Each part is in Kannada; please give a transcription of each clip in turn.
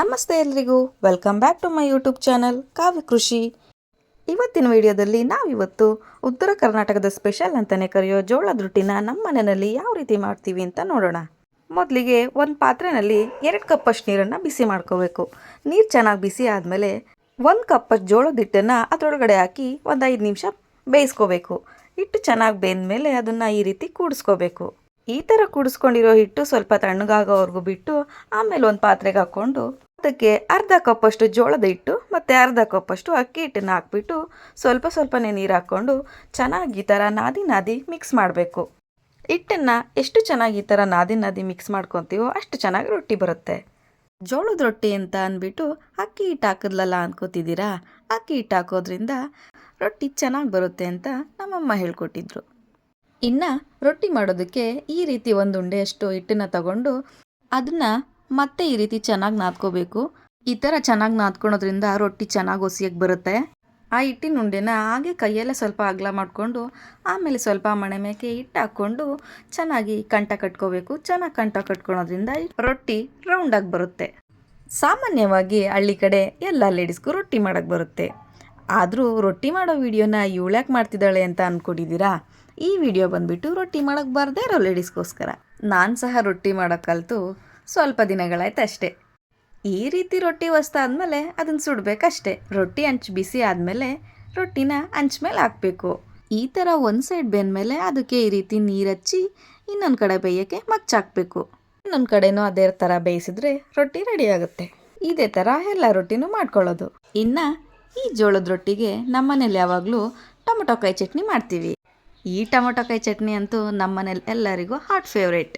ನಮಸ್ತೆ ಎಲ್ರಿಗೂ. Welcome back to my YouTube channel Kavya Krishi. ಇವತ್ತಿನ ವಿಡಿಯೋದಲ್ಲಿ ನಾವಿವತ್ತು ಉತ್ತರ ಕರ್ನಾಟಕದ ಸ್ಪೆಷಲ್ ಅಂತಲೇ ಕರೆಯೋ ಜೋಳದ ರೊಟ್ಟಿನ ನಮ್ಮ ಮನೆಯಲ್ಲಿ ಯಾವ ರೀತಿ ಮಾಡ್ತೀವಿ ಅಂತ ನೋಡೋಣ. ಮೊದಲಿಗೆ ಒಂದು ಪಾತ್ರೆಯಲ್ಲಿ ಎರಡು ಕಪ್ಪಷ್ಟು ನೀರನ್ನು ಬಿಸಿ ಮಾಡ್ಕೋಬೇಕು. ನೀರು ಚೆನ್ನಾಗಿ ಬಿಸಿ ಆದಮೇಲೆ ಒಂದು ಕಪ್ಪಷ್ಟು ಜೋಳದ ಹಿಟ್ಟನ್ನು ಅದರೊಳಗಡೆ ಹಾಕಿ ಒಂದು ಐದು ನಿಮಿಷ ಬೇಯಿಸ್ಕೋಬೇಕು. ಹಿಟ್ಟು ಚೆನ್ನಾಗಿ ಬೆಂದಮೇಲೆ ಅದನ್ನು ಈ ರೀತಿ ಕೂಡಿಸ್ಕೋಬೇಕು. ಈ ಥರ ಕುಡಿಸ್ಕೊಂಡಿರೋ ಹಿಟ್ಟು ಸ್ವಲ್ಪ ತಣ್ಣಗಾಗೋವರೆಗೂ ಬಿಟ್ಟು ಆಮೇಲೆ ಒಂದು ಪಾತ್ರೆಗೆ ಹಾಕ್ಕೊಂಡು ಅದಕ್ಕೆ ಅರ್ಧ ಕಪ್ಪಷ್ಟು ಜೋಳದ ಹಿಟ್ಟು ಮತ್ತು ಅರ್ಧ ಕಪ್ಪಷ್ಟು ಅಕ್ಕಿ ಹಿಟ್ಟನ್ನು ಹಾಕ್ಬಿಟ್ಟು ಸ್ವಲ್ಪ ಸ್ವಲ್ಪನೇ ನೀರು ಹಾಕ್ಕೊಂಡು ಚೆನ್ನಾಗಿ ಈ ಥರ ನಾದಿ ನಾದಿ ಮಿಕ್ಸ್ ಮಾಡಬೇಕು. ಹಿಟ್ಟನ್ನು ಎಷ್ಟು ಚೆನ್ನಾಗಿ ಈ ಥರ ನಾದಿ ನಾದಿ ಮಿಕ್ಸ್ ಮಾಡ್ಕೊತೀವೋ ಅಷ್ಟು ಚೆನ್ನಾಗಿ ರೊಟ್ಟಿ ಬರುತ್ತೆ. ಜೋಳದ ರೊಟ್ಟಿ ಅಂತ ಅಂದ್ಬಿಟ್ಟು ಅಕ್ಕಿ ಹಿಟ್ಟು ಹಾಕಿದ್ಲಲ್ಲ ಅನ್ಕೋತಿದ್ದೀರಾ? ಅಕ್ಕಿ ಹಿಟ್ಟು ಹಾಕೋದ್ರಿಂದ ರೊಟ್ಟಿ ಚೆನ್ನಾಗಿ ಬರುತ್ತೆ ಅಂತ ನಮ್ಮಮ್ಮ ಹೇಳ್ಕೊಟ್ಟಿದ್ರು. ಇನ್ನು ರೊಟ್ಟಿ ಮಾಡೋದಕ್ಕೆ ಈ ರೀತಿ ಒಂದು ಉಂಡೆಯಷ್ಟು ಹಿಟ್ಟನ್ನು ತಗೊಂಡು ಅದನ್ನು ಮತ್ತೆ ಈ ರೀತಿ ಚೆನ್ನಾಗಿ ನಾದ್ಕೋಬೇಕು. ಈ ಥರ ಚೆನ್ನಾಗಿ ನಾದ್ಕೊಳೋದ್ರಿಂದ ರೊಟ್ಟಿ ಚೆನ್ನಾಗಿ ಒಸಿಯಕ್ಕೆ ಬರುತ್ತೆ. ಆ ಹಿಟ್ಟಿನ ಉಂಡೆನ ಹಾಗೆ ಕೈಯಲ್ಲೇ ಸ್ವಲ್ಪ ಅಗಲ ಮಾಡಿಕೊಂಡು ಆಮೇಲೆ ಸ್ವಲ್ಪ ಮಣೆ ಮೇಕೆ ಹಿಟ್ಟು ಹಾಕ್ಕೊಂಡು ಚೆನ್ನಾಗಿ ಕಂಟ ಕಟ್ಕೋಬೇಕು. ಚೆನ್ನಾಗಿ ಕಂಟ ಕಟ್ಕೊಳೋದ್ರಿಂದ ರೊಟ್ಟಿ ರೌಂಡಾಗಿ ಬರುತ್ತೆ. ಸಾಮಾನ್ಯವಾಗಿ ಹಳ್ಳಿ ಕಡೆ ಎಲ್ಲ ಲೇಡೀಸ್ಗೂ ರೊಟ್ಟಿ ಮಾಡೋಕ್ಕೆ ಬರುತ್ತೆ. ಆದರೂ ರೊಟ್ಟಿ ಮಾಡೋ ವಿಡಿಯೋನ ಇವಳ್ಯಾಕೆ ಮಾಡ್ತಿದ್ದಾಳೆ ಅಂತ ಅಂದ್ಕೊಂಡಿದ್ದೀರಾ ಈ ವಿಡಿಯೋ ಬಂದುಬಿಟ್ಟು ರೊಟ್ಟಿ ಮಾಡೋಕ್ಕೆ ಬರದೇ ಇರೋ ಲೇಡೀಸ್ಗೋಸ್ಕರ. ನಾನು ಸಹ ರೊಟ್ಟಿ ಮಾಡೋಕ್ಕೆ ಕಲಿತು ಸ್ವಲ್ಪ ದಿನಗಳಾಯ್ತು ಅಷ್ಟೇ. ಈ ರೀತಿ ರೊಟ್ಟಿ ಹೊಸ್ತಾದ್ಮೇಲೆ ಅದನ್ನು ಸುಡಬೇಕಷ್ಟೇ. ರೊಟ್ಟಿ ಹಂಚು ಬಿಸಿ ಆದಮೇಲೆ ರೊಟ್ಟಿನ ಮೇಲೆ ಹಾಕಬೇಕು. ಈ ಥರ ಒಂದು ಸೈಡ್ ಬೆಂದಮೇಲೆ ಅದಕ್ಕೆ ಈ ರೀತಿ ನೀರು ಹಚ್ಚಿ ಇನ್ನೊಂದು ಕಡೆ ಬೇಯೋಕ್ಕೆ ಮಚ್ಚಾಕಬೇಕು ಇನ್ನೊಂದು ಕಡೆನೂ ಅದೇ ಥರ ಬೇಯಿಸಿದ್ರೆ ರೊಟ್ಟಿ ರೆಡಿ ಆಗುತ್ತೆ. ಇದೇ ಥರ ಎಲ್ಲ ರೊಟ್ಟಿನೂ ಮಾಡ್ಕೊಳ್ಳೋದು. ಇನ್ನು ಈ ಜೋಳದ ರೊಟ್ಟಿಗೆ ನಮ್ಮನೇಲಿ ಯಾವಾಗಲೂ ಟೊಮೊಟೊ ಕಾಯಿ ಚಟ್ನಿ ಮಾಡ್ತೀವಿ. ಈ ಟೊಮೊಟೊಕಾಯಿ ಚಟ್ನಿ ಅಂತೂ ನಮ್ಮನೇಲಿ ಎಲ್ಲರಿಗೂ ಹಾಟ್ ಫೇವ್ರೇಟ್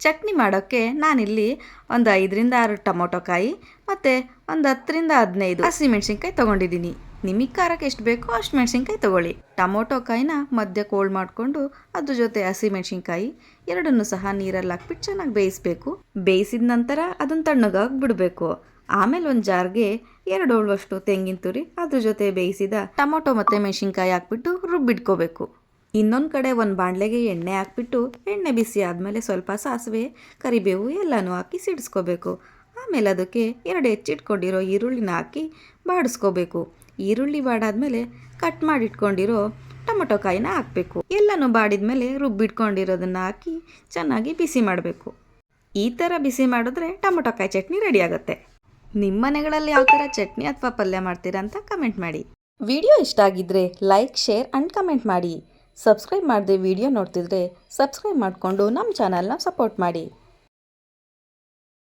ಚಟ್ನಿ ಮಾಡೋಕ್ಕೆ ನಾನಿಲ್ಲಿ ಒಂದು ಐದರಿಂದ ಆರು ಟೊಮೊಟೊಕಾಯಿ ಮತ್ತು ಒಂದು ಹತ್ತರಿಂದ ಹದಿನೈದು ಹಸಿಮೆಣ್ಸಿನ್ಕಾಯಿ ತೊಗೊಂಡಿದ್ದೀನಿ. ನಿಮಗೆ ಖಾರಕ್ಕೆ ಎಷ್ಟು ಬೇಕೋ ಅಷ್ಟು ಮೆಣಸಿನ್ಕಾಯಿ ತೊಗೊಳ್ಳಿ. ಟೊಮೊಟೊಕಾಯಿನ ಮಧ್ಯ ಕೋಲ್ಡ್ ಮಾಡಿಕೊಂಡು ಅದ್ರ ಜೊತೆ ಹಸಿಮೆಣ್ಸಿನ್ಕಾಯಿ ಎರಡನ್ನೂ ಸಹ ನೀರಲ್ಲಿ ಹಾಕ್ಬಿಟ್ಟು ಚೆನ್ನಾಗಿ ಬೇಯಿಸಬೇಕು. ಬೇಯಿಸಿದ ನಂತರ ಅದನ್ನು ತಣ್ಣಗಾಗಿ ಬಿಡಬೇಕು. ಆಮೇಲೆ ಒಂದು ಜಾರ್ಗೆ ಎರಡು ತೆಂಗಿನ ತುರಿ ಅದ್ರ ಜೊತೆ ಬೇಯಿಸಿದ ಟೊಮೊಟೊ ಮತ್ತು ಮೆಣಸಿನ್ಕಾಯಿ ಹಾಕ್ಬಿಟ್ಟು ರುಬ್ಬಿಟ್ಕೋಬೇಕು. ಇನ್ನೊಂದು ಕಡೆ ಒಂದು ಬಾಣಲೆಗೆ ಎಣ್ಣೆ ಹಾಕ್ಬಿಟ್ಟು ಎಣ್ಣೆ ಬಿಸಿ ಆದಮೇಲೆ ಸ್ವಲ್ಪ ಸಾಸಿವೆ, ಕರಿಬೇವು ಎಲ್ಲನೂ ಹಾಕಿ ಸಿಡಿಸ್ಕೋಬೇಕು. ಆಮೇಲೆ ಅದಕ್ಕೆ ಎರಡು ಹೆಚ್ಚಿಟ್ಕೊಂಡಿರೋ ಈರುಳ್ಳಿನ ಹಾಕಿ ಬಾಡಿಸ್ಕೋಬೇಕು. ಈರುಳ್ಳಿ ಬಾಡಾದ್ಮೇಲೆ ಕಟ್ ಮಾಡಿಟ್ಕೊಂಡಿರೋ ಟೊಮೊಟೊ ಕಾಯಿನ ಹಾಕಬೇಕು. ಎಲ್ಲನೂ ಬಾಡಿದ್ಮೇಲೆ ರುಬ್ಬಿಟ್ಕೊಂಡಿರೋದನ್ನು ಹಾಕಿ ಚೆನ್ನಾಗಿ ಬಿಸಿ ಮಾಡಬೇಕು. ಈ ಥರ ಬಿಸಿ ಮಾಡಿದ್ರೆ ಟೊಮೊಟೊ ಕಾಯಿ ಚಟ್ನಿ ರೆಡಿ ಆಗುತ್ತೆ. ನಿಮ್ಮ ಮನೆಗಳಲ್ಲಿ ಯಾವ ಥರ ಚಟ್ನಿ ಅಥವಾ ಪಲ್ಯ ಮಾಡ್ತೀರಾ ಅಂತ ಕಮೆಂಟ್ ಮಾಡಿ. ವಿಡಿಯೋ ಇಷ್ಟ ಆಗಿದ್ರೆ ಲೈಕ್, ಶೇರ್ ಆ್ಯಂಡ್ ಕಮೆಂಟ್ ಮಾಡಿ. ಸಬ್ಸ್ಕ್ರೈಬ್ ಮಾಡದೆ ವಿಡಿಯೋ ನೋಡ್ತಿದ್ರೆ ಸಬ್ಸ್ಕ್ರೈಬ್ ಮಾಡಿಕೊಂಡು ನಮ್ಮ ಚಾನಲ್ನ ಸಪೋರ್ಟ್ ಮಾಡಿ.